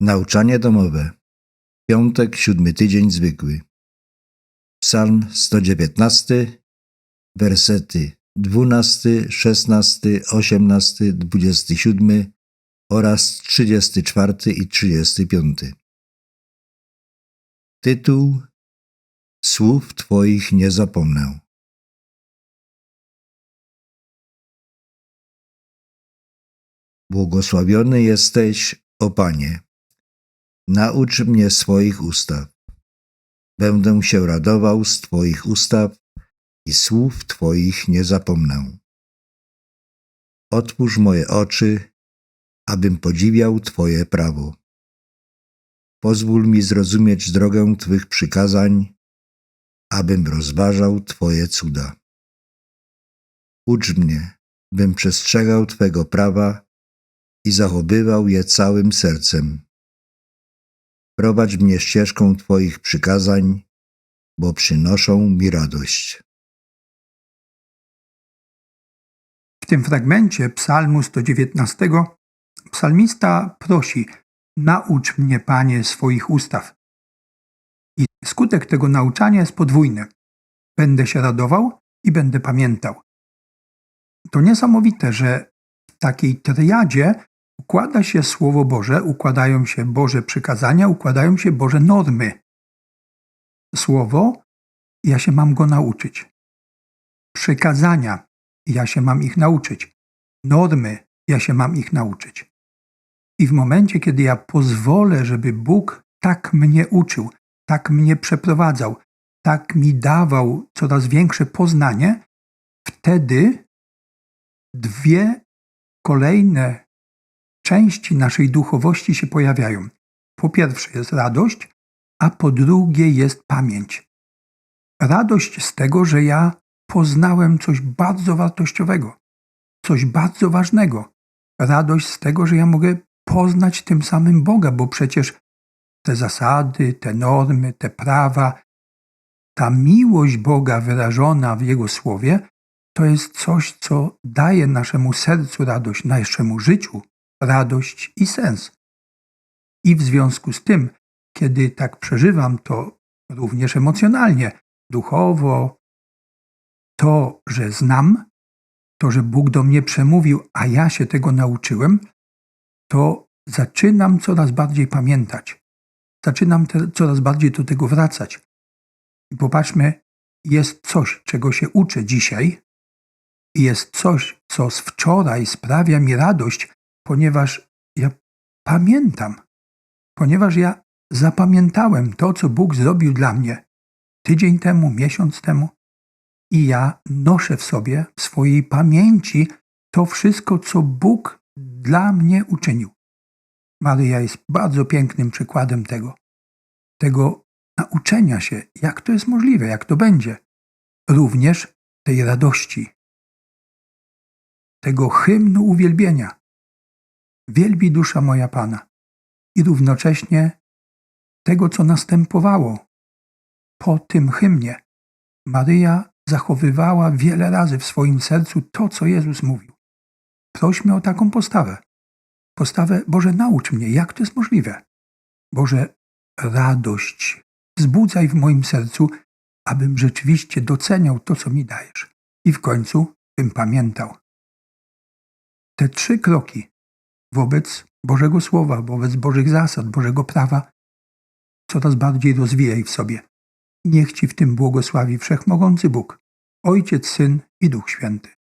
Nauczanie domowe. Piątek, siódmy tydzień zwykły. Psalm 119, wersety 12, 16, 18, 27 oraz 34 i 35. Tytuł Słów Twoich nie zapomnę. Błogosławiony jesteś, o Panie. Naucz mnie swoich ustaw. Będę się radował z Twoich ustaw i słów Twoich nie zapomnę. Otwórz moje oczy, abym podziwiał Twoje prawo. Pozwól mi zrozumieć drogę Twych przykazań, abym rozważał Twoje cuda. Ucz mnie, bym przestrzegał Twego prawa i zachowywał je całym sercem. Prowadź mnie ścieżką Twoich przykazań, bo przynoszą mi radość. W tym fragmencie Psalmu 119 psalmista prosi: Naucz mnie, Panie, swoich ustaw. I skutek tego nauczania jest podwójny: będę się radował i będę pamiętał. To niesamowite, że w takiej triadzie układa się Słowo Boże, układają się Boże przykazania, układają się Boże normy. Słowo, ja się mam go nauczyć. Przykazania, ja się mam ich nauczyć. Normy, ja się mam ich nauczyć. I w momencie, kiedy ja pozwolę, żeby Bóg tak mnie uczył, tak mnie przeprowadzał, tak mi dawał coraz większe poznanie, wtedy dwie kolejne części naszej duchowości się pojawiają. Po pierwsze jest radość, a po drugie jest pamięć. Radość z tego, że ja poznałem coś bardzo wartościowego, coś bardzo ważnego. Radość z tego, że ja mogę poznać tym samym Boga, bo przecież te zasady, te normy, te prawa, ta miłość Boga wyrażona w Jego słowie, to jest coś, co daje naszemu sercu radość, naszemu życiu radość i sens. I w związku z tym, kiedy tak przeżywam to również emocjonalnie, duchowo, to, że znam, to, że Bóg do mnie przemówił, a ja się tego nauczyłem, to zaczynam coraz bardziej pamiętać. Zaczynam te, coraz bardziej do tego wracać. I popatrzmy, jest coś, czego się uczę dzisiaj, jest coś, co z wczoraj sprawia mi radość, ponieważ ja pamiętam, ponieważ ja zapamiętałem to, co Bóg zrobił dla mnie tydzień temu, miesiąc temu, i ja noszę w sobie, w swojej pamięci to wszystko, co Bóg dla mnie uczynił. Maryja jest bardzo pięknym przykładem tego, tego nauczenia się, jak to jest możliwe, jak to będzie. Również tej radości, tego hymnu uwielbienia. Wielbi dusza moja Pana. I równocześnie tego, co następowało po tym hymnie. Maryja zachowywała wiele razy w swoim sercu to, co Jezus mówił. Prośmy o taką postawę. Postawę, Boże, naucz mnie, jak to jest możliwe. Boże, radość wzbudzaj w moim sercu, abym rzeczywiście doceniał to, co mi dajesz. I w końcu bym pamiętał. Te trzy kroki wobec Bożego Słowa, wobec Bożych zasad, Bożego prawa, coraz bardziej rozwijaj w sobie. Niech Ci w tym błogosławi Wszechmogący Bóg, Ojciec, Syn i Duch Święty.